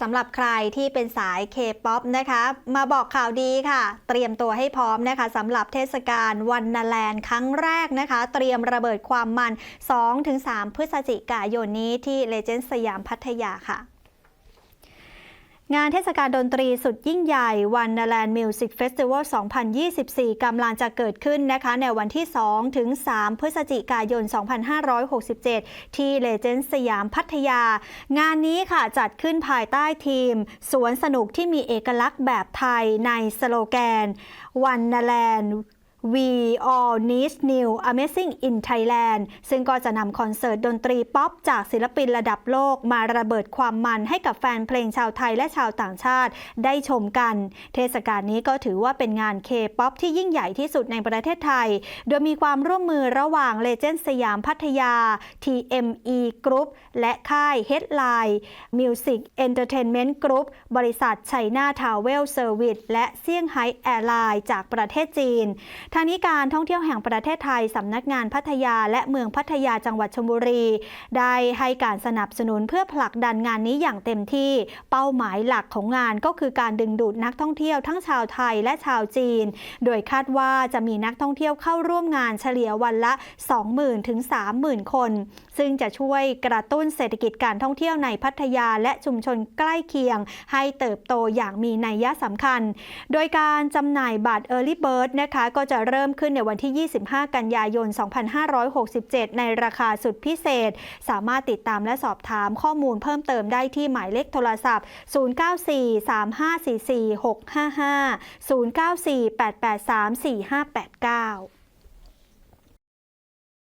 สำหรับใครที่เป็นสายเคป๊อปนะคะ มาบอกข่าวดีค่ะ เตรียมตัวให้พร้อมนะคะสำหรับเทศกาลวันนาแลนด์ครั้งแรกนะคะ เตรียมระเบิดความมัน 2-3 พฤศจิกายนนี้ที่เลเจนด์สยามพัทยาค่ะ งานเทศกาลดนตรีสุดยิ่งใหญ่วันนาแลนด์มิวสิกเฟสติวัล 2024 กำลังจะเกิดขึ้นนะคะ ในวันที่ 2 ถึง 3 พฤศจิกายน 2567 ที่เลเจนด์สยามพัทยา งานนี้ค่ะจัดขึ้นภายใต้ทีม สวนสนุกที่มีเอกลักษณ์แบบไทยในสโลแกนวันนาแลนด์ We All Need New Amazing in Thailand ซึ่งก็จะนำคอนเสิร์ตดนตรีป๊อปจากศิลปินระดับโลกมาระเบิดความมันให้กับแฟนเพลงชาวไทยและชาวต่างชาติได้ชมกัน เทศกาลนี้ก็ถือว่าเป็นงานเคป๊อปที่ยิ่งใหญ่ที่สุดในประเทศไทย โดยมีความร่วมมือระหว่างเลเจนด์สยามพัทยา TME Group และค่าย Headline Music Entertainment Group บริษัทไชน่าทาวเวลเซอร์วิสและเซี่ยงไฮ้แอร์ไลน์จากประเทศจีนทางนี้การท่องเที่ยวแห่งประเทศไทยสำนักงานพัทยาและเมืองพัทยาจังหวัดชลบุรี ได้ให้การสนับสนุนเพื่อผลักดันงานนี้อย่างเต็มที่ เป้าหมายหลักของงานก็คือการดึงดูดนักท่องเที่ยวทั้งชาวไทยและชาวจีน โดยคาดว่าจะมีนักท่องเที่ยวเข้าร่วมงานเฉลี่ยวันละ 20,000ถึง30,000 คน ซึ่งจะช่วยกระตุ้นเศรษฐกิจการท่องเที่ยวในพัทยาและชุมชนใกล้เคียง ให้เติบโตอย่างมีนัยยะสำคัญ โดยการจำหน่ายบัตร Early Bird นะคะก็จะะเริ่มขึ้นในวันที่ 25 กันยายน 2567 ในราคาสุดพิเศษ สามารถติดตามและสอบถามข้อมูลเพิ่มเติมได้ที่หมายเลขโทรศัพท์ 0943544655 0948834589